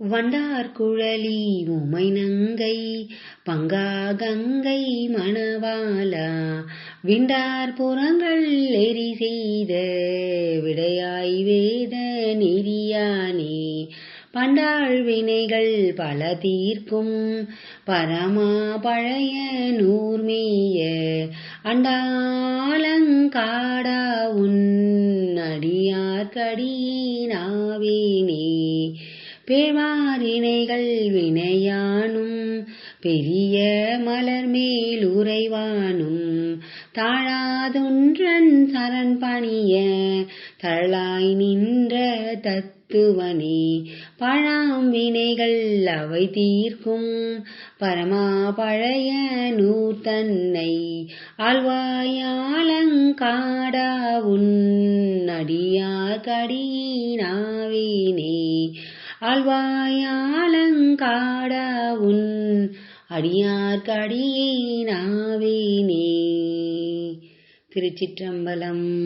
வண்டார் குழலி உமை நங்கை பங்கா கங்கை மணவாலா விண்டார் புறங்கள் எரி செய்த விடையாய் வேத நெறியானே. பண்டாள் வினைகள் பல தீர்க்கும் பரமா பழைய நூர்மேய. அண்டாலங்காடா உன் அடியார்க்கடியினாவேனே பேழ்வாரினைகள் வினையானும் பெரிய மலர் மேல் உறைவானும் தாழாதொன்றன் சரண் பணிய தழாய் நின்ற தத்துவனே. பழாம் வினைகள் அவை தீர்க்கும் பரமா பழைய நூத்தன்னை ஆழ்வாயாலங்காடா உன் அடியார்க்கடியினாவேனே ஆழ்வாயாலங்காடா உன் அடியார்க்கடியினாவேனே. திருச்சிற்றம்பலம்